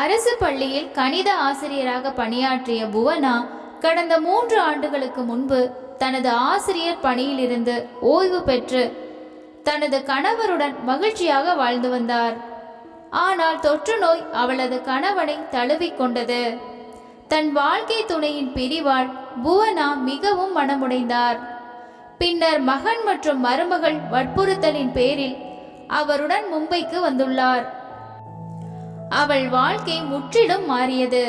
அரசு பள்ளியில் கணித ஆசிரியராக பணியாற்றிய புவனா கடந்த மூன்று ஆண்டுகளுக்கு முன்பு தனது ஆசிரியர் பணியிலிருந்து ஓய்வு பெற்று தனது கணவருடன் மகிழ்ச்சியாக வாழ்ந்து வந்தார். ஆனால் தொற்று நோய் அவளது கணவனை தழுவிக்கொண்டது தன் வாழ்க்கை துணையின் பிரிவால் புவனா மிகவும் மனமுடைந்தார். பின்னர் மகன் மற்றும் மருமகள் வற்புறுத்தலின் பேரில் அவருடன் மும்பைக்கு வந்துள்ளார். அவள் வாழ்க்கை முற்றிலும் மாறியது.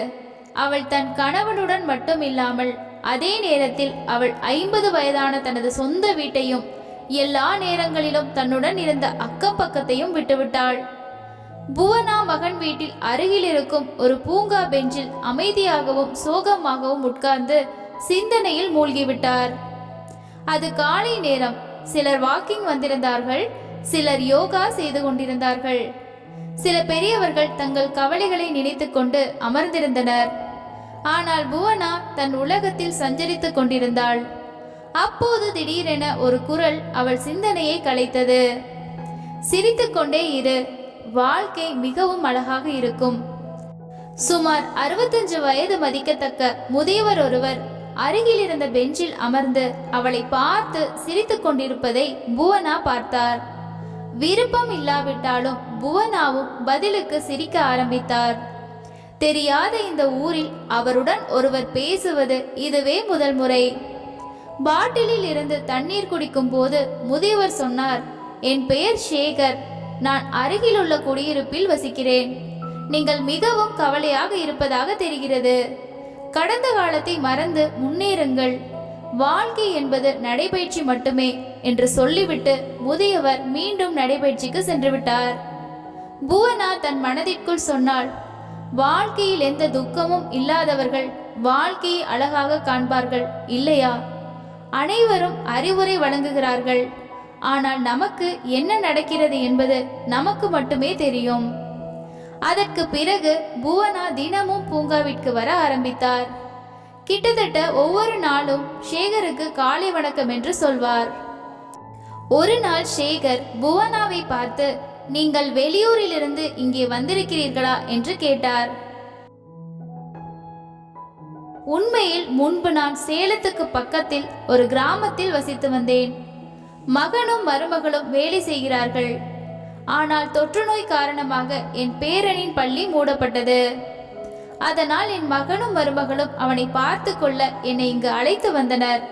அவள் தன் கணவனுடன் மட்டுமில்லாமல் அதே நேரத்தில் அவள் ஐம்பது வயதான தனது சொந்த வீட்டையும் எல்லா நேரங்களிலும் தன்னுடன் இருந்த அக்கம் பக்கத்தையும் விட்டுவிட்டாள். புவனா மகன் வீட்டில் அருகில் இருக்கும் ஒரு பூங்கா பெஞ்சில் அமைதியாகவும் சோகமாகவும் உட்கார்ந்து சிந்தனையில் மூழ்கிவிட்டார். அது காலை நேரம் சிலர் வாக்கிங் வந்திருந்தார்கள் சிலர் யோகா செய்து கொண்டிருந்தார்கள். சில பெரியவர்கள் தங்கள் கவலைகளை நினைத்துக்கொண்டு அமர்ந்திருந்தனர். ஆனால் புவனா தன் உலகத்தில் சஞ்சரித்துக் கொண்டிருந்தாள். அப்போது திடீரென ஒரு குரல் அவள் சிந்தனையை கலைத்தது. சிரித்து கொண்டே இரு வாழ்க்கை மிகவும் அழகாக இருக்கும். சுமார் அறுபத்தஞ்சு வயது மதிக்கத்தக்க முதியவர் ஒருவர் அருகில் இருந்த பெஞ்சில் அமர்ந்து அவளை பார்த்து சிரித்து கொண்டிருப்பதை புவனா பார்த்தார். விருப்பம் இல்லாவிட்டாலும் புவனாவும் பதிலுக்கு சிரிக்க ஆரம்பித்தார். தெரியாத இந்த ஊரில் அவருடன் ஒருவர் பேசுவது இதுவே முதல் முறை. பாட்டிலில் இருந்து தண்ணீர் குடிக்கும் போது முதியவர் சொன்னார் என் பெயர் சேகர். நான் அருகிலுள்ள குடியிருப்பில் வசிக்கிறேன். நீங்கள் மிகவும் கவலையாக இருப்பதாக தெரிகிறது. கடந்த காலத்தை மறந்து முன்னேறுங்கள். வாழ்க்கை என்பது நடைபயிற்சி மட்டுமே என்று சொல்லிவிட்டு முதியவர் மீண்டும் நடைபயிற்சிக்கு சென்று விட்டார் புவனா தன் மனதிற்குள் சொன்னாள் வாழ்க்கையில் எந்த துக்கமும் இல்லாதவர்கள் வாழ்க்கையை அழகாக காண்பார்கள் இல்லையா? அனைவரும் அறிவுரை வழங்குகிறார்கள். ஆனால் நமக்கு என்ன நடக்கிறது என்பது நமக்கு மட்டுமே தெரியும். அதற்கு பிறகு புவனா தினமும் பூங்காவிற்கு வர ஆரம்பித்தார். கிட்டத்தட்ட ஒவ்வொரு நாளும் சேகருக்கு காலை வணக்கம் என்று சொல்வார். ஒரு நாள் சேகர் புவனாவை பார்த்து நீங்கள் வெளியூரிலிருந்து இங்கே வந்திருக்கிறீர்களா? என்று கேட்டார். உண்மையில் முன்பு நான் சேலத்துக்கு பக்கத்தில் ஒரு கிராமத்தில் வசித்து வந்தேன். மகனும் மருமகளும் வேலை செய்கிறார்கள். ஆனால் தொற்றுநோய் காரணமாக என் பேரனின் பள்ளி மூடப்பட்டது. அதனால் என் மகனும் மருமகளும் அவனை பார்த்து கொள்ள என்னை இங்கு அழைத்து வந்தனர்.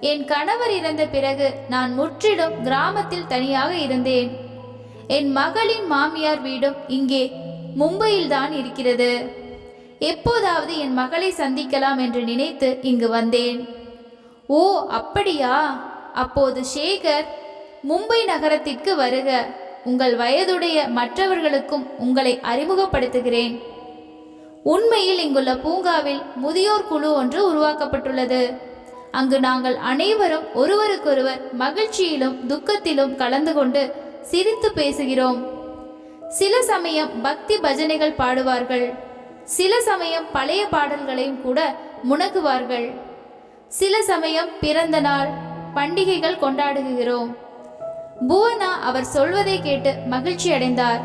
என் கணவர் இறந்த பிறகு நான் முற்றிலும் கிராமத்தில் தனியாக இருந்தேன். என் மகளின் மாமியார் வீடும் இங்கே மும்பையில்தான் இருக்கிறது. எப்போதாவது என் மகளை சந்திக்கலாம் என்று நினைத்து இங்கு வந்தேன். ஓ அப்படியா? அப்போது சேகர் மும்பை நகரத்திற்கு வருக. உங்கள் வயதுடைய மற்றவர்களுக்கும் உங்களை அறிமுகப்படுத்துகிறேன். உண்மையில் இங்குள்ள பூங்காவில் முதியோர் குழு ஒன்று உருவாக்கப்பட்டுள்ளது. அங்கு நாங்கள் அனைவரும் ஒருவருக்கொருவர் மகிழ்ச்சியிலும் துக்கத்திலும் கலந்து கொண்டு சிரித்து பேசுகிறோம். சில சமயம் பக்தி பஜனைகள் பாடுவார்கள். சில சமயம் பழைய பாடல்களையும் கூட முணகுவார்கள் சில சமயம் பிறந்த நாள் பண்டிகைகள் கொண்டாடுகிறோம். புவனா அவர் சொல்வதை கேட்டு மகிழ்ச்சி அடைந்தார்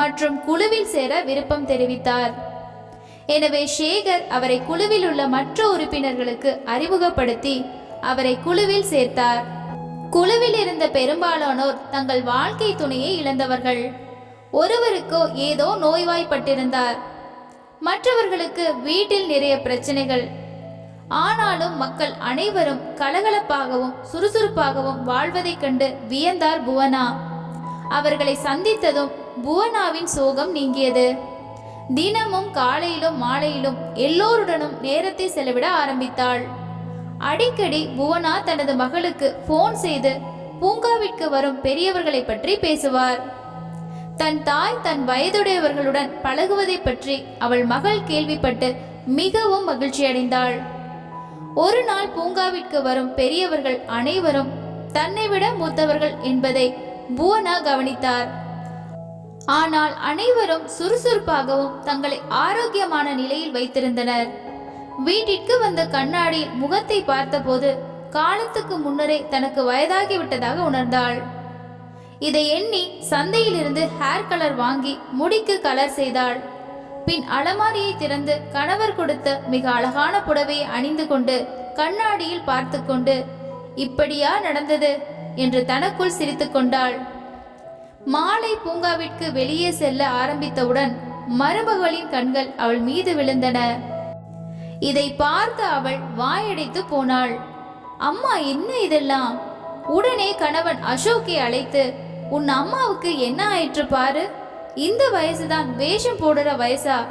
மற்றும் குழுவில் சேர விருப்பம் தெரிவித்தார். எனவே ஷேகர் அவரை குழுவில் உள்ள மற்ற உறுப்பினர்களுக்கு அறிமுகப்படுத்தி அவரை குழுவில் சேர்த்தார். குழுவில் இருந்த பெரும்பாலானோர் தங்கள் வாழ்க்கை துணையை இழந்தவர்கள். ஒருவருக்கோ ஏதோ நோய்வாய்ப்பட்டிருந்தார். மற்றவர்களுக்கு வீட்டில் நிறைய பிரச்சனைகள். ஆனாலும் மக்கள் அனைவரும் கலகலப்பாகவும் சுறுசுறுப்பாகவும் வாழ்வதைக் கண்டு வியந்தார் புவனா. அவர்களை சந்தித்ததும் புவனாவின் சோகம் நீங்கியது. தினமும் காலையிலும் மாலையிலும் எல்லோருடனும் நேரத்தை செலவிட ஆரம்பித்தாள். அடிக்கடி புவனா தனது மகளுக்கு போன் செய்து பூங்காவிற்கு வரும் பெரியவர்களை பற்றி பேசுவார். தன் தாய் தன் வயதுடையவர்களுடன் பழகுவதை பற்றி அவள் மகள் கேள்விப்பட்டு மிகவும் மகிழ்ச்சியடைந்தாள் ஒரு நாள் பூங்காவிற்கு வரும் பெரியவர்கள் அனைவரும் தன்னை விட மூத்தவர்கள் என்பதை புவனா கவனித்தார். ஆனால் அனைவரும் சுறுசுறுப்பாகவும் தங்களை ஆரோக்கியமான நிலையில் வைத்திருந்தனர். வீட்டிற்கு வந்த கண்ணாடி முகத்தை பார்த்தபோது காலத்துக்கு முன்னரே தனக்கு வயதாகிவிட்டதாக உணர்ந்தாள். இதை எண்ணி சந்தையிலிருந்து ஹேர் கலர் வாங்கி முடிக்கு கலர் செய்தாள். பின் அலமாரியை திறந்து கணவர் கொடுத்த மிக அழகான புடவையை அணிந்து கொண்டு கண்ணாடியில் பார்த்து கொண்டு இப்படியா நடந்தது? என்று தனக்குள் சிரித்து கொண்டாள். மாலை பூங்காவிற்கு வெளியே செல்ல ஆரம்பித்தவுடன் மருமகளின் கண்கள் அவள் மீது விழுந்தன. இதை பார்த்து அவள் வாயடைத்து போனாள். அம்மா என்ன இதெல்லாம்? உடனே கணவன் அசோக்கை அழைத்து உன் அம்மாவுக்கு என்ன ஆயிற்று பாரு? இந்த வயசுதான் வேஷம் போடுற வயசா?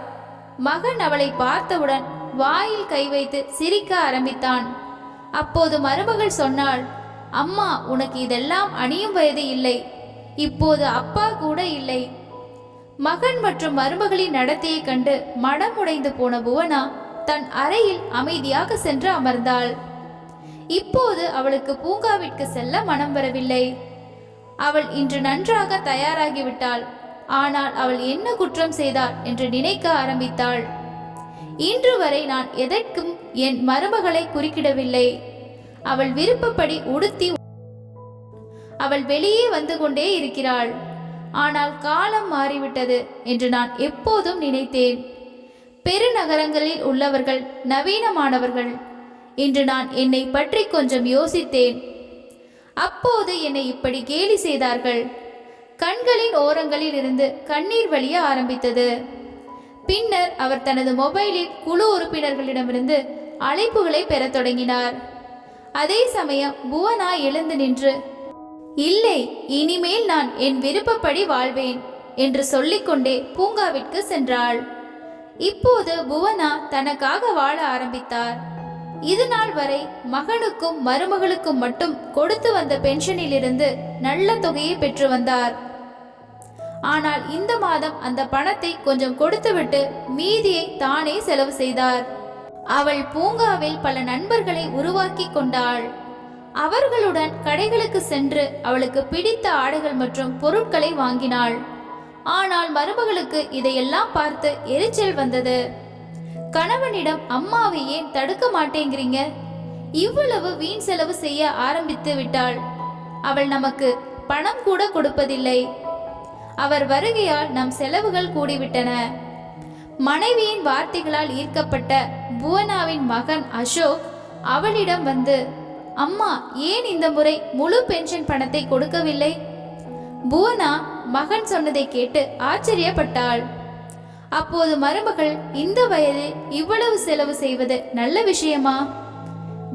மகன் அவளை பார்த்தவுடன் வாயில் கை வைத்து சிரிக்க ஆரம்பித்தான். அப்போது மருமகள் சொன்னாள் அம்மா உனக்கு இதெல்லாம் அணியும் வயது இல்லை. இப்போது அப்பா கூட இல்லை. மகன் மற்றும் மருமகளின் நடத்தையை கண்டு மனம் உடைந்து போன புவனா தன் அறையில் அமைதியாக சென்று அமர்ந்தாள். இப்போது அவளுக்கு பூங்காவிற்கு செல்ல மனம் வரவில்லை. அவள் இன்று நன்றாக தயாராகிவிட்டாள். ஆனால் அவள் என்ன குற்றம் செய்தாள் என்று நினைக்க ஆரம்பித்தாள். இன்று வரை நான் எதற்கும் என் மருமகளை குறுக்கிடவில்லை. அவள் விருப்பப்படி உடுத்தி அவள் வெளியே வந்து கொண்டே இருக்கிறாள். ஆனால் காலம் மாறிவிட்டது என்று நான் எப்போதும் நினைத்தேன். பெருநகரங்களில் உள்ளவர்கள் நவீனமானவர்கள் இன்று நான் என்னை பற்றி கொஞ்சம் யோசித்தேன். அப்போது என்னை இப்படி கேலி செய்தார்கள். கண்களின் ஓரங்களில் இருந்து கண்ணீர் வழிய ஆரம்பித்தது. பின்னர் அவர் தனது மொபைலில் குழு உறுப்பினர்களிடமிருந்து அழைப்புகளை பெறத் தொடங்கினார். அதே சமயம் புவனா எழுந்து நின்று இல்லை இனிமேல் நான் என் விருப்பப்படி வாழ்வேன் என்று சொல்லிக்கொண்டே பூங்காவிற்கு சென்றாள். இப்போது புவனா தனக்காக வாழ ஆரம்பித்தார். இது நாள் வரை மகனுக்கும் மருமகளுக்கும் மட்டும் கொடுத்து வந்த பென்ஷனிலிருந்து நல்ல தொகையை பெற்று வந்தார். ஆனால் இந்த மாதம் அந்த பணத்தை கொஞ்சம் கொடுத்துவிட்டு மீதியை தானே செலவு செய்தார். அவள் பூங்காவில் பல நண்பர்களை உருவாக்கி கொண்டாள். அவர்களுடன் கடைகளுக்கு சென்று அவளுக்கு பிடித்த ஆடைகள் மற்றும் பொருட்களை வாங்கினாள். ஆனால் மருமகளுக்கு இதையெல்லாம் பார்த்து எரிச்சல் வந்தது. கணவனிடம் அம்மாவை ஏன் தடுக்க மாட்டேங்கிறீங்க? இவ்வளவு வீண் செலவு செய்ய ஆரம்பித்து விட்டாள். அவள் நமக்கு பணம் கூட கொடுப்பதில்லை. அவர் வருகையால் நம் செலவுகள் கூடிவிட்டன. மனைவியின் வார்த்தைகளால் ஈர்க்கப்பட்ட புவனாவின் மகன் அசோக் அவளிடம் வந்து அம்மா ஏன் இந்த முறை முழு பென்ஷன் பணத்தை கொடுக்கவில்லை? புவனா மகன் சொன்னதை கேட்டு ஆச்சரியப்பட்டாள். அப்போது மருமகள் இந்த வயதில் இவ்வளவு செலவு செய்வது நல்ல விஷயமா?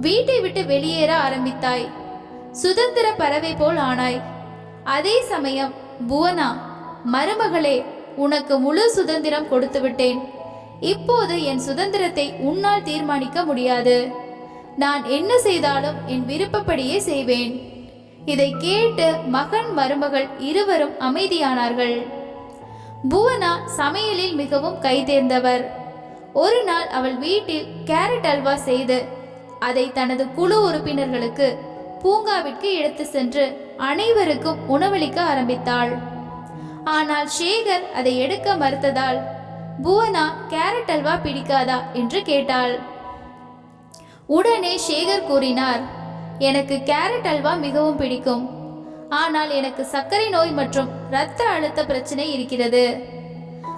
வீட்டை விட்டு வெளியேற ஆரம்பித்தாய். சுதந்திர பறவை போல் ஆனாய். அதே சமயம் புவனா மருமகளே உனக்கு முழு சுதந்திரம் கொடுத்து விட்டேன் இப்போது என் சுதந்திரத்தை உன்னால் தீர்மானிக்க முடியாது. நான் என்ன செய்தாலும் என் விருப்பப்படியே செய்வேன். இதை கேட்டு மகன் மருமகள் இருவரும் அமைதியானார்கள். புவனா சமையலில் மிகவும் கைதேர்ந்தவர் ஒரு நாள் அவள் வீட்டில் கேரட் அல்வா செய்து அதை தனது குழு உறுப்பினர்களுக்கு பூங்காவிற்கு எடுத்து சென்று அனைவருக்கும் உணவளிக்க ஆரம்பித்தாள். ஆனால் சேகர் அதை எடுக்க மறுத்ததால் புவனா கேரட் அல்வா பிடிக்காதா என்று கேட்டாள். உடனே சேகர் கூறினார் எனக்கு கேரட் அல்வா மிகவும் பிடிக்கும். ஆனால் எனக்கு சர்க்கரை நோய் மற்றும் இரத்த அழுத்த பிரச்சனை இருக்கிறது.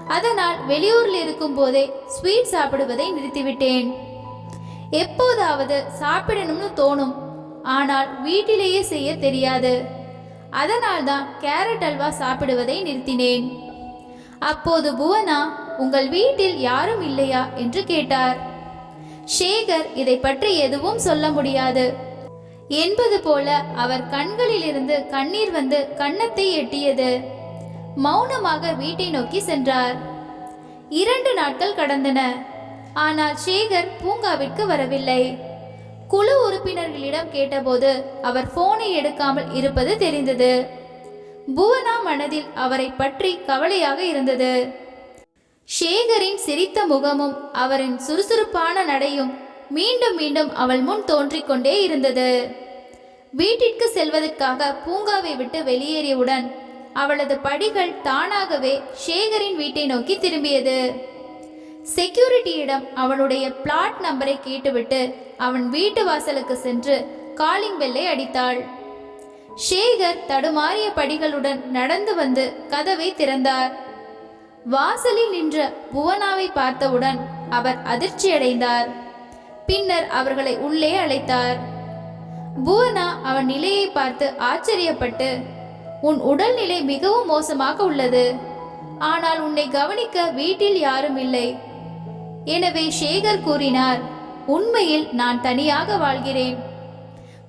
அதனால் வெளியூரில் இருக்கும் போதே ஸ்வீட் சாப்பிடுவதை நிறுத்திவிட்டேன். எப்போதாவது சாப்பிடணும்னு தோணும். ஆனால் வீட்டிலேயே செய்ய தெரியாது. அதனால்தான் கேரட் அல்வா சாப்பிடுவதை நிறுத்தினேன். அப்போது புவனா உங்கள் வீட்டில் யாரும் இல்லையா? என்று கேட்டார். சேகர் இதை பற்றி எதுவும் சொல்ல முடியாது. என்பது போல அவர் கண்களிலிருந்து கண்ணீர் வந்து கன்னத்தை எட்டியது. மௌனமாக வீட்டை நோக்கி சென்றார். இரண்டு நாட்கள் கடந்தன. ஆனால் சேகர் பூங்காவிற்கு வரவில்லை. குழு உறுப்பினர்களிடம் கேட்டபோது அவர் போனை எடுக்காமல் இருப்பது தெரிந்தது. புவனா மனதில் அவரை பற்றி கவலையாக இருந்தது. சேகரின் சிரித்த முகமும் அவரின் சுறுசுறுப்பான நடையும் மீண்டும் மீண்டும் அவள் முன் தோன்றிக் கொண்டே இருந்தது. வீட்டிற்கு செல்வதற்காக பூங்காவை விட்டு வெளியேறியவுடன் அவளது படிகள் தானாகவே சேகரின் வீட்டை நோக்கி திரும்பியது. செக்யூரிட்டியிடம் அவனுடைய பிளாட் நம்பரை கேட்டுவிட்டு அவன் வீட்டு வாசலுக்கு சென்று காலிங் பெல்லை அடித்தாள். ஷேகர் தடுமாறிய படிகளுடன் நடந்து வந்து கதவை திறந்தார். வாசலில் நின்ற புவனாவை பார்த்தவுடன் அவர் அதிர்ச்சியடைந்தார். பின்னர் அவர்களை உள்ளே அழைத்தார். புவனா அவன் நிலையை பார்த்து ஆச்சரியப்பட்டு உன் உடல்நிலை மிகவும் மோசமாக உள்ளது. ஆனால் உன்னை கவனிக்க வீட்டில் யாரும் இல்லை. எனவே சேகர் கூறினார் உண்மையில் நான் தனியாக வாழ்கிறேன்.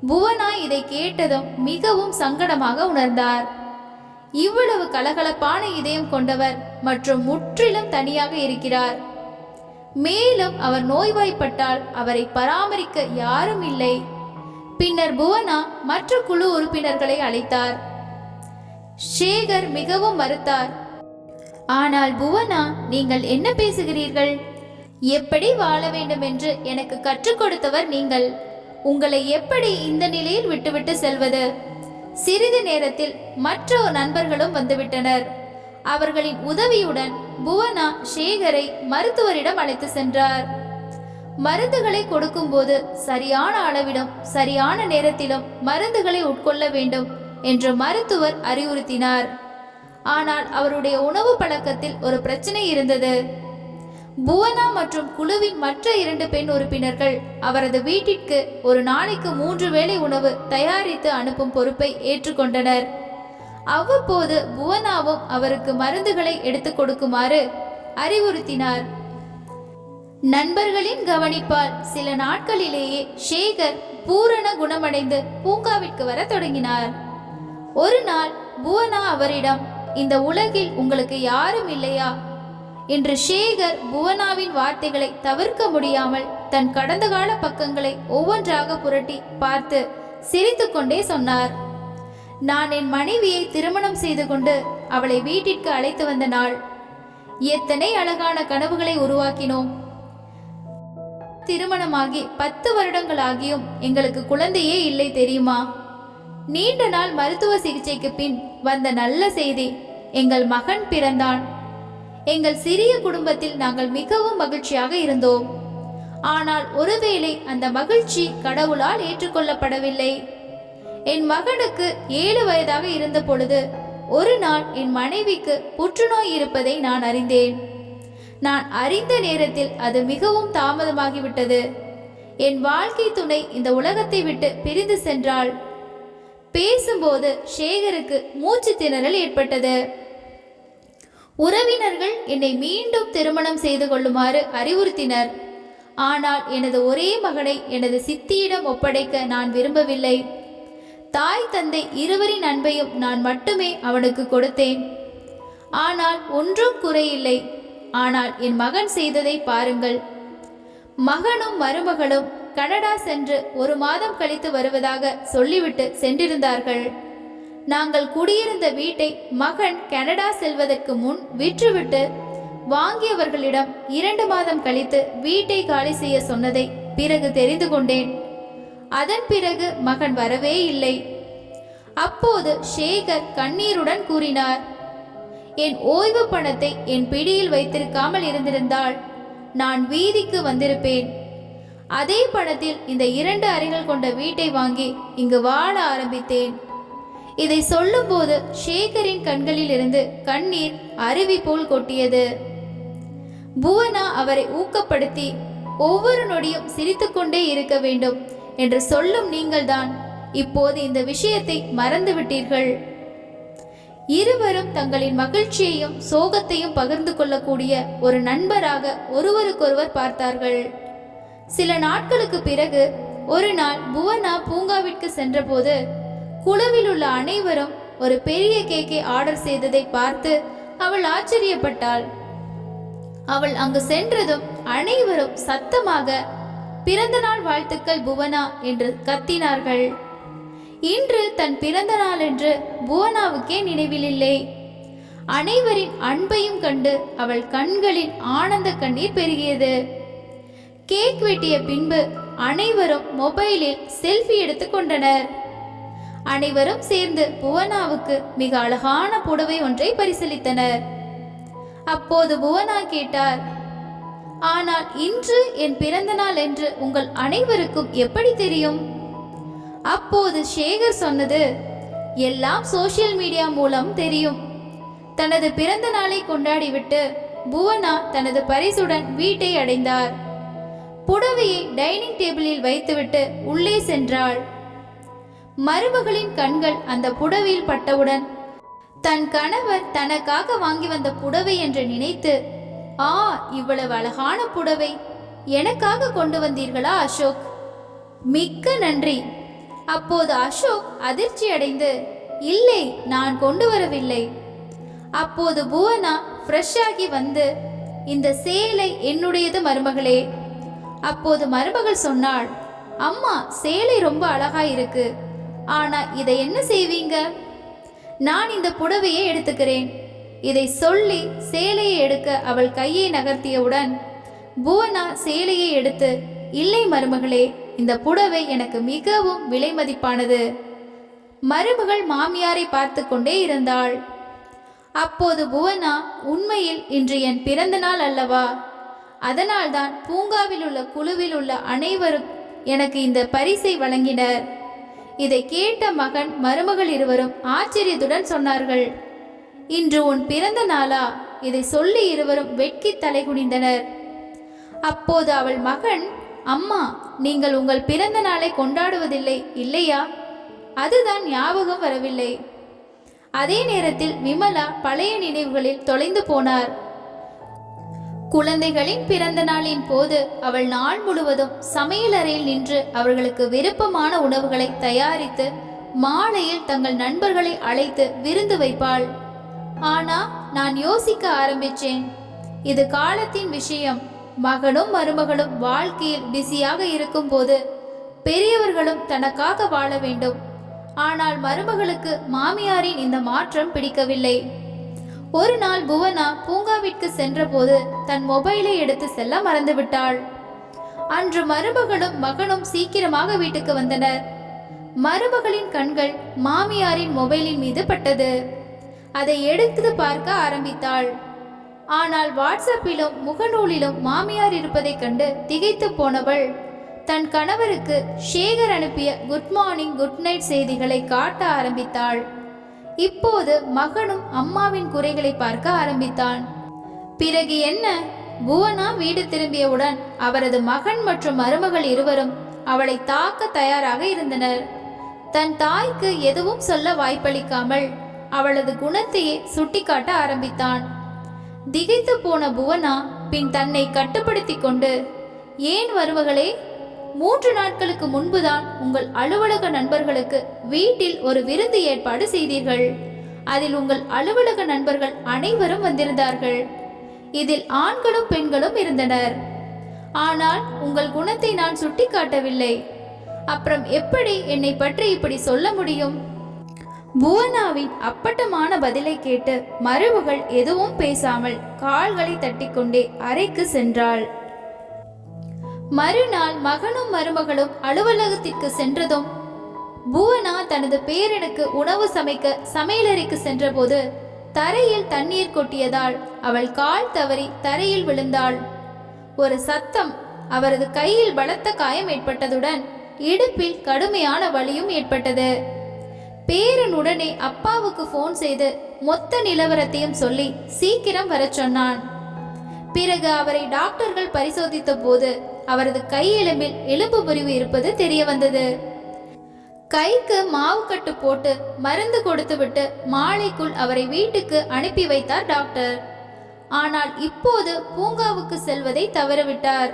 புவனா இதை கேட்டதும் மிகவும் சங்கடமாக உணர்ந்தார். இவ்வளவு கலகலப்பான இதயம் கொண்டவர் மற்றும் முற்றிலும் தனியாக இருக்கிறார். மேலும் அவர் நோய்வாய்ப்பட்டால் அவரை பராமரிக்க யாரும் இல்லை. பின்னர் புவனா மற்ற குழு உறுப்பினர்களை அழைத்தார். சேகர் மிகவும் மறுத்தார் ஆனால் புவனா நீங்கள் என்ன பேசுகிறீர்கள்? எப்படி வாழ வேண்டும் என்று எனக்கு கற்றுக் கொடுத்தவர் நீங்கள். உங்களை எப்படி இந்த நிலையில் விட்டுவிட்டு செல்வது? சிறிது நேரத்தில் மற்ற நண்பர்களும் வந்துவிட்டனர். அவர்களின் உதவியுடன் புவனா சேகரை மருத்துவரிடம் அழைத்து சென்றார். மருந்துகளை கொடுக்கும்போது சரியான அளவிலும் சரியான நேரத்திலும் மருந்துகளை உட்கொள்ள வேண்டும் என்று மருத்துவர் அறிவுறுத்தினார். ஆனால் அவருடைய உணவு பழக்கத்தில் ஒரு பிரச்சனை இருந்தது. புவனா மற்றும் குழுவின் மற்ற இரண்டு பெண் உறுப்பினர்கள் அவரது வீட்டிற்கு ஒரு நாளைக்கு மூன்று வேளை உணவு தயாரித்து அனுப்பும் பொறுப்பை ஏற்றுக்கொண்டனர். அவ்வப்போது புவனாவும் அவருக்கு மருந்துகளை எடுத்துக் கொடுக்குமாறு அறிவுறுத்தினார். நண்பர்களின் கவனிப்பால் சில நாட்களிலேயே சேகர் பூரண குணமடைந்து பூங்காவிற்கு வர தொடங்கினார். ஒரு நாள் புவனா அவரிடம் இந்த உலகில் உங்களுக்கு யாரும் இல்லையா? இன்று ஷேகர் புவனாவின் வார்த்தைகளை தவிர்க்க முடியாமல் தன் கடந்த கால பக்கங்களை ஒவ்வொன்றாக புரட்டி பார்த்து சிரித்துக்கொண்டே சொன்னார். நான் என் மனைவியை திருமணம் செய்து கொண்டு அவளை வீட்டிற்கு அழைத்து வந்த நாள். எத்தனை அழகான கனவுகளை உருவாக்கினோம். திருமணமாகி பத்து வருடங்களாகியும் எங்களுக்கு குழந்தையே இல்லை தெரியுமா? நீண்ட நாள் மருத்துவ சிகிச்சைக்கு பின் வந்த நல்ல செய்தி எங்கள் மகன் பிறந்தான். எங்கள் சிறிய குடும்பத்தில் நாங்கள் மிகவும் மகிழ்ச்சியாக இருந்தோம். ஆனால் ஒருவேளை அந்த மகிழ்ச்சி கடவுளால் ஏற்றுக்கொள்ளப்படவில்லை. என் மகனுக்கு ஏழு வயதாக இருந்த பொழுது ஒரு நாள் என் மனைவிக்கு புற்றுநோய் இருப்பதை நான் அறிந்தேன். நான் அறிந்த நேரத்தில் அது மிகவும் தாமதமாகிவிட்டது. என் வாழ்க்கை துணை இந்த உலகத்தை விட்டு பிரிந்து சென்றாள். பேசும்போது சேகருக்கு மூச்சு திணறல் ஏற்பட்டது. உறவினர்கள் என்னை மீண்டும் திருமணம் செய்து கொள்ளுமாறு அறிவுறுத்தினர். ஆனால் எனது ஒரே மகனை எனது சித்தியிடம் ஒப்படைக்க நான் விரும்பவில்லை. தாய் தந்தை இருவரின் அன்பையும் நான் மட்டுமே அவனுக்கு கொடுத்தேன். ஆனால் ஒன்றும் குறையில்லை. ஆனால் என் மகன் செய்ததை பாருங்கள். மகனும் மருமகளும் கனடா சென்று ஒரு மாதம் கழித்து வருவதாக சொல்லிவிட்டு சென்றிருந்தார்கள். நாங்கள் குடியிருந்த வீட்டை மகன் கனடா செல்வதற்கு முன் விற்றுவிட்டு வாங்கியவர்களிடம் இரண்டு மாதம் கழித்து வீட்டை காலி செய்ய சொன்னதை பிறகு தெரிந்து கொண்டேன். அதன் பிறகு மகன் வரவே இல்லை. அப்போது ஷேகர் கண்ணீருடன் கூறினார் என் ஓய்வு பணத்தை என் பிடியில் வைத்திருக்காமல் இருந்திருந்தால் நான் வீதிக்கு வந்திருப்பேன். அதே பணத்தில் இந்த இரண்டு அறைகள் கொண்ட வீட்டை வாங்கி இங்கு வாழ ஆரம்பித்தேன். இதை சொல்லும்போது சேகரின் கண்களில் இருந்து கண்ணீர் அருவி போல் கொட்டியது. புவனா அவரை ஊக்கப்படுத்தி ஒவ்வொரு நொடியும் சிரித்துக்கொண்டே இருக்க வேண்டும் என்று சொல்லும் நீங்கள்தான் இப்போது இந்த விஷயத்தை மறந்துவிட்டீர்கள். இருவரும் தங்களின் மகிழ்ச்சியையும் சோகத்தையும் பகிர்ந்து கொள்ளக்கூடிய ஒரு நண்பராக ஒருவருக்கொருவர் பார்த்தார்கள். சில நாட்களுக்கு பிறகு ஒரு நாள் புவனா பூங்காவிற்கு சென்றபோது குழுவில் உள்ள அனைவரும் ஒரு பெரிய கேக்கை ஆர்டர் செய்ததை பார்த்து அவள் ஆச்சரியப்பட்டாள். அவள் அங்கு சென்றதும் அனைவரும் சத்தமாக பிறந்த நாள் வாழ்த்துக்கள் புவனா என்று கத்தினார்கள். இன்று தன் பிறந்த நாள் என்று புவனாவுக்கே நினைவில் இல்லை அனைவரின் அன்பையும் கண்டு அவள் கண்களில் ஆனந்த கண்ணீர் பெருகியது. கேக் வெட்டிய பின்பு அனைவரும் மொபைலில் செல்ஃபி எடுத்துக் கொண்டனர். அனைவரும் சேர்ந்து புவனாவுக்கு மிக அழகான புடவை ஒன்றை பரிசீலித்தனர் அப்போது புவனா கேட்டார் ஆனால் இன்று என் பிறந்த நாள் என்று உங்கள் அனைவருக்கும் எப்படி தெரியும்? அப்போது சேகர் சொன்னது எல்லாம் சோஷியல் மீடியா மூலம் தெரியும். தனது பிறந்த நாளை கொண்டாடிவிட்டு புவனா தனது பரிசுடன் வீட்டை அடைந்தார். புடவையை டைனிங் டேபிளில் வைத்துவிட்டு உள்ளே சென்றாள். மருமகளின் கண்கள் அந்த புடவையில் பட்டவுடன் தன் கணவர் தனக்காக வாங்கி வந்த புடவை என்று நினைத்து ஆ இவ்வளவு அழகான புடவை. எனக்காக கொண்டு வந்தீர்களா அசோக்? மிக்க நன்றி. அப்போது அசோக் அதிர்ச்சி அடைந்து இல்லை நான் கொண்டு வரவில்லை. அப்போது புவனா ஃப்ரெஷ் ஆகி வந்து இந்த சேலை என்னுடையது மருமகளே. அப்போது மருமகள் சொன்னாள் அம்மா சேலை ரொம்ப அழகா இருக்கு. ஆனா இதை என்ன செய்வீங்க? நான் இந்த புடவையை எடுத்துக்கிறேன். இதை சொல்லி சேலையை எடுக்க அவள் கையை நகர்த்தியவுடன் புவனா சேலையை எடுத்து. இல்லை மருமகளே இந்த புடவை எனக்கு மிகவும் விலை மதிப்பானது. மருமகள் மாமியாரை பார்த்து கொண்டே இருந்தாள். அப்போது புவனா உண்மையில் இன்று என் பிறந்த நாள் அல்லவா? அதனால்தான் பூங்காவில் உள்ள குழுவில் உள்ள அனைவரும் எனக்கு இந்த பரிசை வழங்கினர். இதை கேட்ட மகன் மருமகள் இருவரும் ஆச்சரியத்துடன் சொன்னார்கள். இன்று உன் பிறந்த நாளா? இதை சொல்லி இருவரும் வெட்கி தலைகுனிந்தனர் அப்போது அவள் மகன் அம்மா நீங்கள் உங்கள் பிறந்த நாளை கொண்டாடுவதில்லை இல்லையா? அதுதான் ஞாபகம் வரவில்லை. அதே நேரத்தில் விமலா பழைய நினைவுகளில் தொலைந்து போனார். குழந்தைகளின் பிறந்த நாளின் போது அவள் நாள் முழுவதும் சமையலறையில் நின்று அவர்களுக்கு விருப்பமான உணவுகளை தயாரித்து மாலையில் தங்கள் நண்பர்களை அழைத்து விருந்து வைப்பாள். ஆனா நான் யோசிக்க ஆரம்பிச்சேன். இது காலத்தின் விஷயம். மகனும் மருமகளும் வாழ்க்கையில் பிஸியாக இருக்கும் போது பெரியவர்களும் தனக்காக வாழ வேண்டும். ஆனால் மருமகளுக்கு மாமியாரின் இந்த மாற்றம் பிடிக்கவில்லை. ஒரு நாள் புவனா பூங்காவிற்கு சென்றபோது தன் மொபைலை எடுத்து செல்ல மறந்துவிட்டாள். அன்று மருமகளும் மகனும் சீக்கிரமாக வீட்டுக்கு வந்தனர். மருமகளின் கண்கள் மாமியாரின் மொபைலின் மீது பட்டது. அதை எடுத்து பார்க்க ஆரம்பித்தாள். ஆனால் வாட்ஸ்அப்பிலும் முகநூலிலும் மாமியார் இருப்பதைக் கண்டு திகைத்து போனவள். தன் கணவருக்கு ஷேகர் அனுப்பிய குட் மார்னிங் குட் நைட் செய்திகளை காட்ட ஆரம்பித்தாள். இப்போது மகனும் அம்மாவின் குறைகளை பார்க்க ஆரம்பித்தான். பிறகு என்ன? புவனா வீடு திரும்பியவுடன் அவரது மகன் மற்றும் மருமகள் இருவரும் அவளை தாக்க தயாராக இருந்தனர். தன் தாய்க்கு எதுவும் சொல்ல வாய்ப்பளிக்காமல் அவளது குணத்தையே சுட்டிக்காட்ட ஆரம்பித்தான். திகைத்து போன புவனா பின் தன்னை கட்டுப்படுத்தி கொண்டு ஏன் வருவகளே மூன்று நாட்களுக்கு முன்புதான் உங்கள் அலுவலக நண்பர்களுக்கு வீட்டில் ஒரு விருந்து ஏற்பாடு செய்தீர்கள். அதில் உங்கள் அலுவலக நண்பர்கள் அனைவரும் வந்திருந்தார்கள். இதில் ஆண்களும் பெண்களும் இருந்தனர். ஆனால் உங்கள் குணத்தை நான் சுட்டிக்காட்டவில்லை. அப்புறம் எப்படி என்னை பற்றி இப்படி சொல்ல முடியும்? புவனாவின் அப்பட்டமான பதிலை கேட்டு மருமகள் எதுவும் பேசாமல் கால்களை தட்டிக்கொண்டே அறைக்கு சென்றாள். மறுநாள் மகனும் மருமகளும் அலுவலகத்திற்கு சென்றதும் பூவனா தனது பேரனுக்கு உணவு சமைக்க சமையலறைக்கு சென்றபோது தரையில் தண்ணீர் கொட்டியதால் அவள் கால் தவறி தரையில் விழுந்தாள். ஒரு சத்தம் அவரது கையில் பலத்த காயம் ஏற்பட்டதுடன் இடுப்பில் கடுமையான வலியும் ஏற்பட்டது. பேரன் உடனே அப்பாவுக்கு ஃபோன் செய்து மொத்த நிலவரத்தையும் சொல்லி சீக்கிரம் வரச் சொன்னான். பிறகு அவரை டாக்டர்கள் பரிசோதித்த போது அவரது கை எலும்பில் எலும்பு முறிவு இருப்பது தெரிய வந்தது. கைக்கு மாவு கட்டு போட்டு மருந்து கொடுத்துவிட்டு மாலைக்குள் அவரை வீட்டுக்கு அனுப்பி வைத்தார் டாக்டர். ஆனால் இப்போது பூங்காவுக்கு செல்வதை தவறவிட்டார்.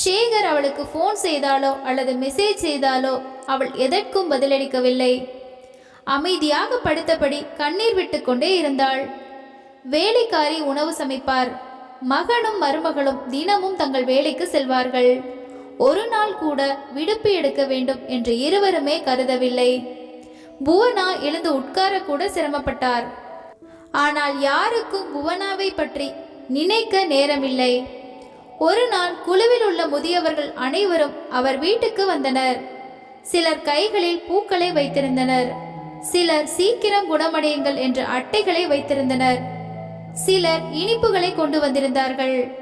ஷேகர் அவளுக்கு ஃபோன் செய்தாலோ அல்லது மெசேஜ் செய்தாலோ அவள் எதற்கும் பதிலளிக்கவில்லை. அமைதியாக படுத்தபடி கண்ணீர் விட்டுக்கொண்டே இருந்தாள். வேலைக்காரி உணவு சமைப்பார். மகனும் மருமகளும் தினமும் தங்கள் வேலைக்கு செல்வார்கள். ஒரு நாள் கூட விடுப்பு எடுக்க வேண்டும் என்று இருவருமே கருதவில்லை. புவனா எழுந்து உட்கார கூட சிரமப்பட்டார். ஆனால் யாருக்கும் புவனாவை பற்றி நினைக்க நேரமில்லை. ஒரு நாள் குழுவில் உள்ள முதியவர்கள் அனைவரும் அவர் வீட்டுக்கு வந்தனர். சிலர் கைகளில் பூக்களை வைத்திருந்தனர். சிலர் சீக்கிரம் குணமடையுங்கள் என்ற அட்டைகளை வைத்திருந்தனர். சிலர் இனிப்புகளை கொண்டு வந்திருந்தார்கள்.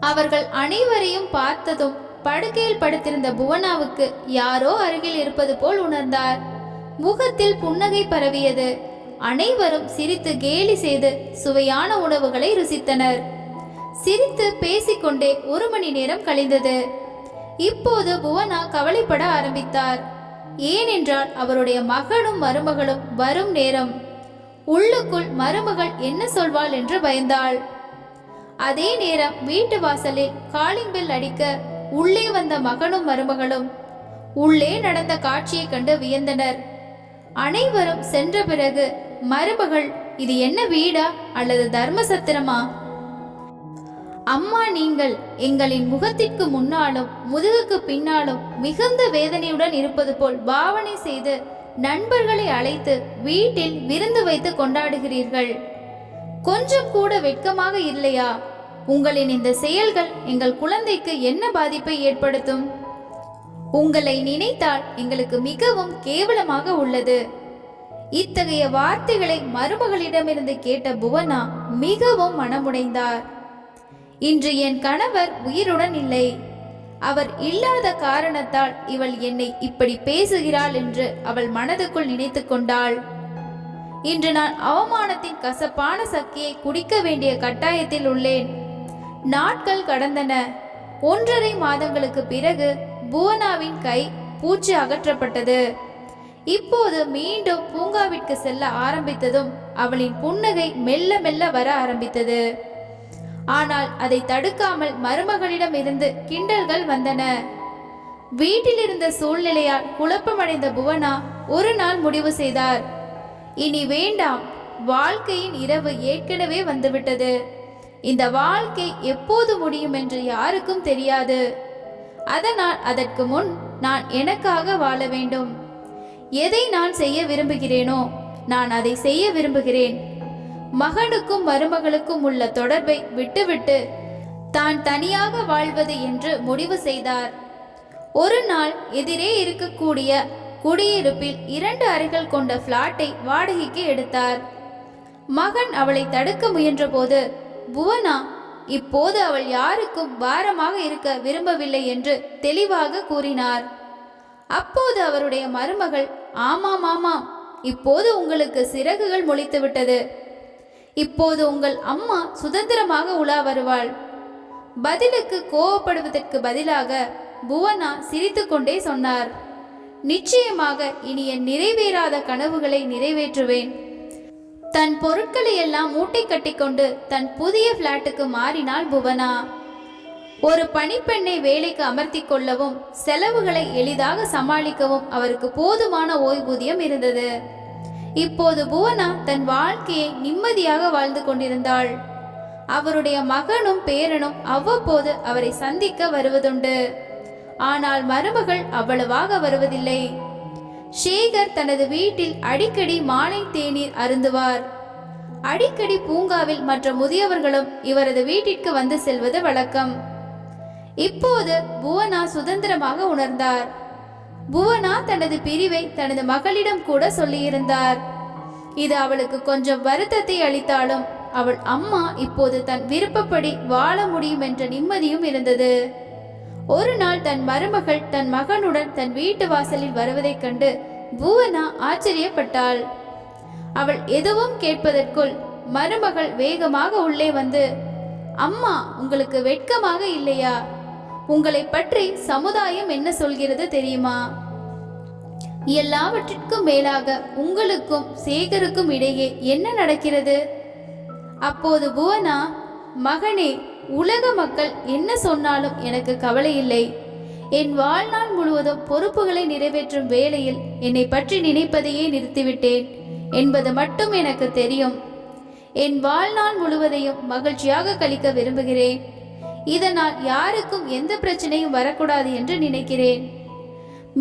அவர்கள் அனைவரையும் பார்த்ததும் படுக்கையில் படுத்திருந்த புவனாவுக்கு யாரோ அருகில் இருப்பது போல் உணர்ந்தார். முகத்தில் புன்னகை பரவியது. அனைவரும் சிரித்து கேலி செய்து சுவையான உணவுகளை ருசித்தனர். சிரித்து பேசிக்கொண்டே ஒரு மணி நேரம் கழிந்தது. இப்போது புவனா கவலைப்பட ஆரம்பித்தார். ஏனென்றால் அவருடைய மகனும் மருமகளும் வரும் நேரம். உள்ளுக்குள் மருமகள் என்ன சொல்வாள் என்று பயந்தாள். அதே நேரம் வீட்டு வாசலில் காலிங் பெல் அடிக்க உள்ளே வந்த மகனும் மருமகளும் உள்ளே நடந்த காட்சியைக் கண்டு வியந்தனர். அனைவரும் சென்ற பிறகு மருமகள் இது என்ன வீடா? அல்லது தர்ம சத்திரமா அம்மா நீங்கள் எங்களின் முகத்திற்கு முன்னாலும் முதுகுக்கு பின்னாலும் மிகுந்த வேதனையுடன் இருப்பது போல் பாவனை செய்து நண்பர்களை அழைத்து வீட்டில் விருந்து வைத்து கொண்டாடுகிறீர்கள். கொஞ்சம் கூட வெட்கமாக இல்லையா? உங்களின் இந்த செயல்கள் எங்கள் குழந்தைக்கு என்ன பாதிப்பை ஏற்படுத்தும்? உங்களை நினைத்தால் எங்களுக்கு மிகவும் கேவலமாக உள்ளது. இத்தகைய வார்த்தைகளை மருமகளிடமிருந்து கேட்ட புவனா மிகவும் மனமுடைந்தார். இன்று என் கணவர் உயிருடன் இல்லை. அவர் இல்லாத காரணத்தால் இவள் என்னை இப்படி பேசுகிறாள் என்று அவள் மனதுக்குள் நினைத்து கொண்டாள். இன்று நான் அவமானத்தின் கசப்பான சக்தியை குடிக்க வேண்டிய கட்டாயத்தில் உள்ளேன். நாட்கள் கடந்தன. ஒன்றரை மாதங்களுக்கு பிறகு புவனாவின் கை பூச்சி அகற்றப்பட்டது. இப்போது மீண்டும் பூங்காவிற்கு செல்ல ஆரம்பித்ததும் அவளின் புன்னகை மெல்ல மெல்ல வர ஆரம்பித்தது. ஆனால் அதை தடுக்காமல் மருமகளிடம் இருந்து கிண்டல்கள் வந்தன. வீட்டில் இருந்த சூழ்நிலையால் குழப்பமடைந்த புவனா ஒரு நாள் முடிவு செய்தார். இனி வேண்டாம் வாழ்க்கையின் இரவு ஏற்கனவே வந்துவிட்டது. இந்த வாழ்க்கை எப்போது முடியும் என்று யாருக்கும் தெரியாது. அதனால் அதற்கு முன் நான் எனக்காக வாழ வேண்டும். எதை நான் செய்ய விரும்புகிறேனோ நான் அதை செய்ய விரும்புகிறேன். மகனுக்கும் மருமகளுக்கும் உள்ள தொடர்பை விட்டுவிட்டு தான் தனியாக வாழ்வது என்று முடிவு செய்தார். ஒரு நாள் எதிரே இருக்கக்கூடிய குடியிருப்பில் இரண்டு அறைகள் கொண்ட பிளாட்டை வாடகைக்கு எடுத்தார். மகன் அவளை தடுக்க முயன்றபோது புவனா இப்போது அவள் யாருக்கும் பாரமாக இருக்க விரும்பவில்லை என்று தெளிவாக கூறினார். அப்போது அவருடைய மருமகள் ஆமாம் ஆமாம் இப்போது உங்களுக்கு சிறகுகள் முளைத்துவிட்டது இப்போது உங்கள் அம்மா சுதந்திரமாக உலா வருவாள். பதிலுக்கு கோவப்படுவதற்கு பதிலாக புவனா சிரித்துக்கொண்டே சொன்னார். நிச்சயமாக இனி என் நிறைவேறாத கனவுகளை நிறைவேற்றுவேன். தன் பொருட்களை எல்லாம் மூட்டை கட்டிக்கொண்டு தன் புதிய பிளாட்டுக்கு மாறினாள் புவனா. ஒரு பணிப்பெண்ணை வேலைக்கு அமர்த்தி கொள்ளவும் செலவுகளை எளிதாக சமாளிக்கவும் அவருக்கு போதுமான ஓய்வூதியம் இருந்தது. இப்போது புவனா தன் வாழ்க்கையை நிம்மதியாக வாழ்ந்து கொண்டிருந்தாள். அவருடைய மகனும் பேரனும் அவ்வப்போது அவரை சந்திக்க வருவதுண்டு. ஆனால் மருமகள் அவ்வளவாக வருவதில்லை. ஷேகர் தனது வீட்டில் அடிக்கடி மாலை தேநீர் அருந்துவார். அடிக்கடி பூங்காவில் மற்ற முதியவர்களும் இவரது வீட்டிற்கு வந்து செல்வது வழக்கம். இப்போது புவனா சுதந்திரமாக உணர்ந்தார். புவனா தனது பிரிவை தனது மகளிடம் கூட சொல்லியிருந்தார். இது அவளுக்கு கொஞ்சம் வருத்தத்தை அளித்தாலும் அவள் அம்மா இப்போது தன் விருப்பப்படி வாழ முடியும் என்ற நிம்மதியும் இருந்தது. ஒரு நாள் தன் மருமகள் தன் மகனுடன் தன் வீட்டு வாசலில் வருவதைக் கண்டு பூவனா ஆச்சரியப்பட்டாள். அவள் எதுவும் கேட்பதற்குள் மருமகள் வேகமாக உள்ளே வந்து அம்மா உங்களுக்கு வெட்கமாக இல்லையா? உங்களை பற்றி சமுதாயம் என்ன சொல்கிறது தெரியுமா? எல்லாவற்றிற்கும் மேலாக உங்களுக்கும் சேகருக்கும் இடையே என்ன நடக்கிறது? அப்போது புவனா மகனே உலக மக்கள் என்ன சொன்னாலும் எனக்கு கவலை இல்லை. என் வாழ்நாள் முழுவதும் பொறுப்புகளை நிறைவேற்றும் வேளையில் என்னை பற்றி நினைப்பதையே நிறுத்திவிட்டேன் என்பது மட்டும் எனக்கு தெரியும். என் வாழ்நாள் முழுவதையும் மகிழ்ச்சியாக கழிக்க விரும்புகிறேன். இதனால் யாருக்கும் எந்த பிரச்சனையும் வரக்கூடாது என்று நினைக்கிறேன்.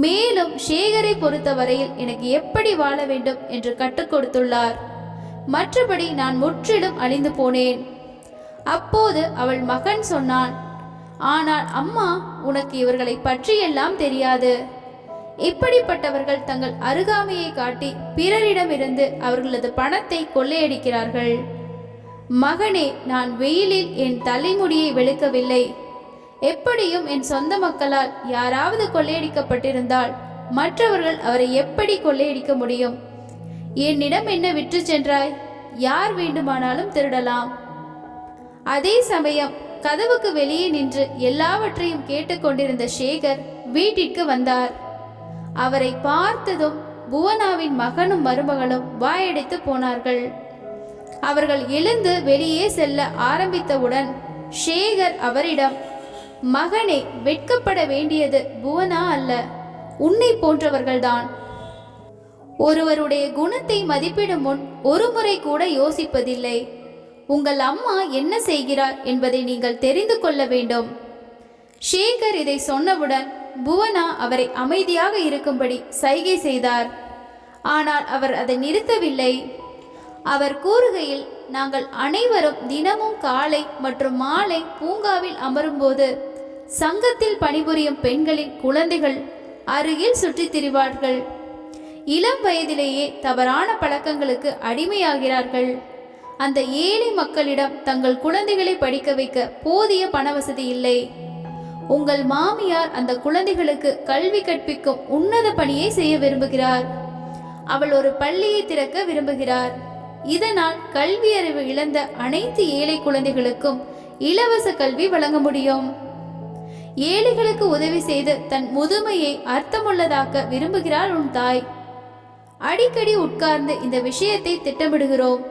மேலும் சேகரை பொறுத்தவரையில் எனக்கு எப்படி வாழ வேண்டும் என்று கற்றுக் கொடுத்துள்ளார். மற்றபடி நான் முற்றிலும் அழிந்து போனேன். அப்போது அவள் மகன் சொன்னான் ஆனால் அம்மா உனக்கு இவர்களை பற்றியெல்லாம் தெரியாது. இப்படிப்பட்டவர்கள் தங்கள் அருகாமையை காட்டி பிறரிடமிருந்து அவர்களது பணத்தை கொள்ளையடிக்கிறார்கள். மகனே நான் வெயிலில் என் தலைமுடியை வெளுக்கவில்லை. எப்படியும் என் சொந்த மக்களால் யாராவது கொள்ளையடிக்கப்பட்டிருந்தால் மற்றவர்கள் அவரை எப்படி கொள்ளையடிக்க முடியும்? என்னிடம் என்ன விற்று சென்றாய்? யார் வேண்டுமானாலும் திருடலாம். அதே சமயம் கதவுக்கு வெளியே நின்று எல்லாவற்றையும் கேட்டுக்கொண்டிருந்த சேகர் வீட்டிற்கு வந்தார். அவரை பார்த்ததும் புவனாவின் மகனும் மருமகளும் வாயடைத்து போனார்கள். அவர்கள் எழுந்து வெளியே செல்ல ஆரம்பித்தவுடன் ஷேகர் அவரிடம் மகனே வெட்கப்பட வேண்டியது புவனா அல்ல உன்னை போன்றவர்கள்தான். ஒருவருடைய குணத்தை மதிப்பிடும் முன் ஒருமுறை கூட யோசிப்பதில்லை. உங்கள் அம்மா என்ன செய்கிறார் என்பதை நீங்கள் தெரிந்து கொள்ள வேண்டும். ஷேகர் இதை சொன்னவுடன் புவனா அவரை அமைதியாக இருக்கும்படி சைகை செய்தார். ஆனால் அவர் அதை நிறுத்தவில்லை. அவர் கூறுகையில் நாங்கள் அனைவரும் தினமும் காலை மற்றும் மாலை பூங்காவில் அமரும்போது சங்கத்தில் பணிபுரியும் பெண்களின் குழந்தைகள் அருகில் சுற்றித் திரிவார்கள். இளம் வயதிலேயே தவறான பழக்கங்களுக்கு அடிமையாகிறார்கள். அந்த ஏழை மக்களிடம் தங்கள் குழந்தைகளை படிக்க வைக்க போதிய பண வசதி இல்லை. உங்கள் மாமியார் அந்த குழந்தைகளுக்கு கல்வி கற்பிக்கும் உன்னத பணியை செய்ய விரும்புகிறார். அவள் ஒரு பள்ளியை திறக்க விரும்புகிறார். இதனால் கல்வி அறிவு இழந்த அனைத்து ஏழை குழந்தைகளுக்கும் இலவச கல்வி வழங்க முடியும். ஏழைகளுக்கு உதவி செய்து தன் முதுமையை அர்த்தமுள்ளதாக்க விரும்புகிறாள் உன் தாய். அடிக்கடி உட்கார்ந்து இந்த விஷயத்தை திட்டமிடுகிறோம்.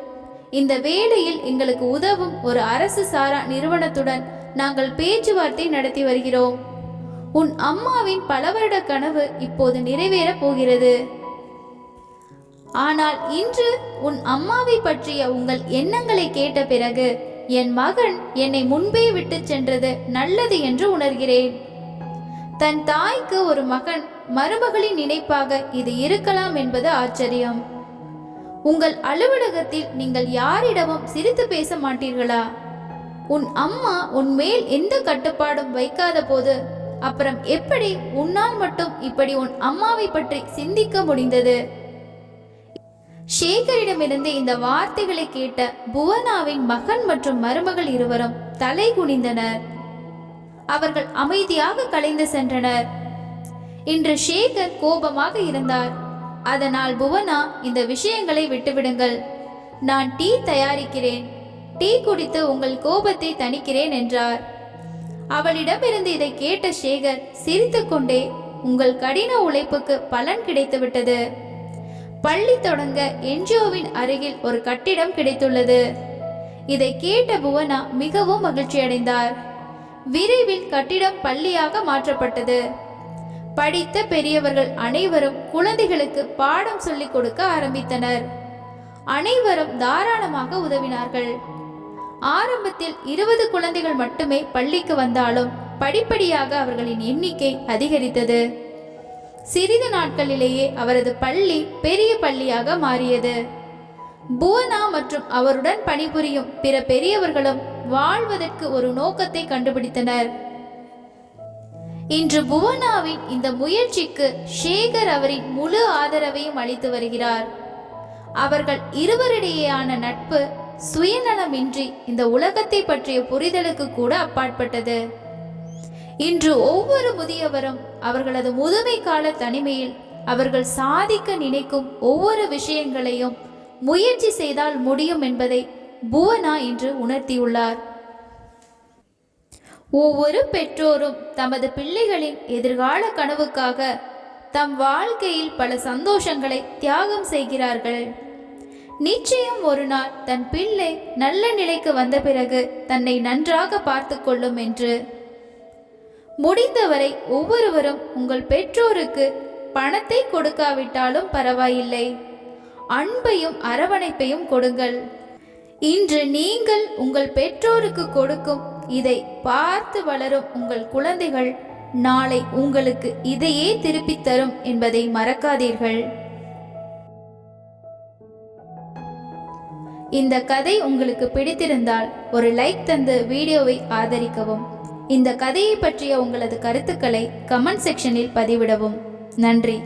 இந்த வேளையில் எங்களுக்கு உதவும் ஒரு அரசு சாரா நிறுவனத்துடன் நாங்கள் பேச்சுவார்த்தை நடத்தி வருகிறோம். உன் அம்மாவின் பல வருட கனவு இப்போது நிறைவேறப் போகிறது. ஆனால் இன்று உன் அம்மாவை பற்றிய உங்கள் எண்ணங்களை கேட்ட பிறகு என் மகன் என்னை முன்பே விட்டுச் சென்றது நல்லது என்று உணர்கிறேன். தன் தாய்க்கு ஒரு மகன் மருமகளின் நினைப்பாக இது இருக்கலாம் என்பது ஆச்சரியம். உங்கள் அலுவலகத்தில் நீங்கள் யாரிடமும் சிரித்து பேச மாட்டீர்களா? உன் அம்மா உன் மேல் எந்த கட்டுப்பாடும் வைக்காத போது அப்புறம் எப்படி உன்னால் மட்டும் இப்படி உன் அம்மாவை பற்றி சிந்திக்க முடிந்தது? ஷேகரிடமிருந்து இந்த வார்த்தைகளை கேட்ட புவனாவின் மகன் மற்றும் மருமகள் இருவரும் தலை குனிந்தனர். அவர்கள் அமைதியாக கலைந்து சென்றனர். இன்று ஷேகர் கோபமாக இருந்தார். அதனால் புவனா இந்த விஷயங்களை விட்டுவிடுங்கள். நான் டீ தயாரிக்கிறேன். டீ குடித்து உங்கள் கோபத்தை தணிக்கிறேன் என்றார். அவளிடமிருந்து இதை கேட்ட சேகர் சிரித்துக்கொண்டே உங்கள் கடின உழைப்புக்கு பலன் கிடைத்துவிட்டது. பள்ளி தொடங்க என்ஜிஓவின் அருகில் ஒரு கட்டிடம் கிடைத்துள்ளது. இதை கேட்ட புவனா மிகவும் மகிழ்ச்சியடைந்தார். விரைவில் கட்டிடம் பள்ளியாக மாற்றப்பட்டது. படித்த பெரியவர்கள் அனைவரும் குழந்தைகளுக்கு பாடம் சொல்லிக் கொடுக்க ஆரம்பித்தனர். அனைவரும் தாராளமாக உதவினார்கள். ஆரம்பத்தில் இருபது குழந்தைகள் மட்டுமே பள்ளிக்கு வந்தாலும் படிப்படியாக அவர்களின் எண்ணிக்கை அதிகரித்தது. சிறிது நாட்களிலேயே அவரது பள்ளி பெரிய பள்ளியாக மாறியது. புவனா மற்றும் அவருடன் பணிபுரியும் பிற பெரியவர்களும் வாழ்வதற்கு ஒரு நோக்கத்தை கண்டுபிடித்தனர். இன்று புவனாவின் இந்த முயற்சிக்கு ஷேகர் அவரின் முழு ஆதரவையும் அளித்து வருகிறார். அவர்கள் இருவரிடையேயான நட்பு சுயநலமின்றி இந்த உலகத்தை பற்றிய புரிதலுக்கு கூட அப்பாற்பட்டது. இன்று ஒவ்வொரு முதியவரும் அவர்களது முதுமை கால தனிமையில் அவர்கள் சாதிக்க நினைக்கும் ஒவ்வொரு விஷயங்களையும் முயற்சி செய்தால் முடியும் என்பதை புவனா இன்று உணர்த்தியுள்ளார். ஒவ்வொரு பெற்றோரும் தமது பிள்ளைகளின் எதிர்கால கனவுக்காக தம் வாழ்க்கையில் பல சந்தோஷங்களை தியாகம் செய்கிறார்கள். நிச்சயம் ஒரு நாள் தன் பிள்ளை நல்ல நிலைக்கு வந்த பிறகு தன்னை நன்றாக பார்த்து கொள்ளும் என்று முடிந்தவரை ஒவ்வொருவரும் உங்கள் பெற்றோருக்கு பணத்தை கொடுக்காவிட்டாலும் பரவாயில்லை. அன்பையும் அரவணைப்பையும் கொடுங்கள். இன்று நீங்கள் உங்கள் பெற்றோருக்கு கொடுக்கும் இதை பார்த்து வளரும் உங்கள் குழந்தைகள் நாளை உங்களுக்கு இதையே திருப்பித் தரும் என்பதை மறக்காதீர்கள். இந்த கதை உங்களுக்கு பிடித்திருந்தால் ஒரு லைக் தந்து வீடியோவை ஆதரிக்கவும். இந்த கதையை பற்றிய உங்களது கருத்துக்களை கமெண்ட் செக்ஷனில் பதிவிடவும். நன்றி.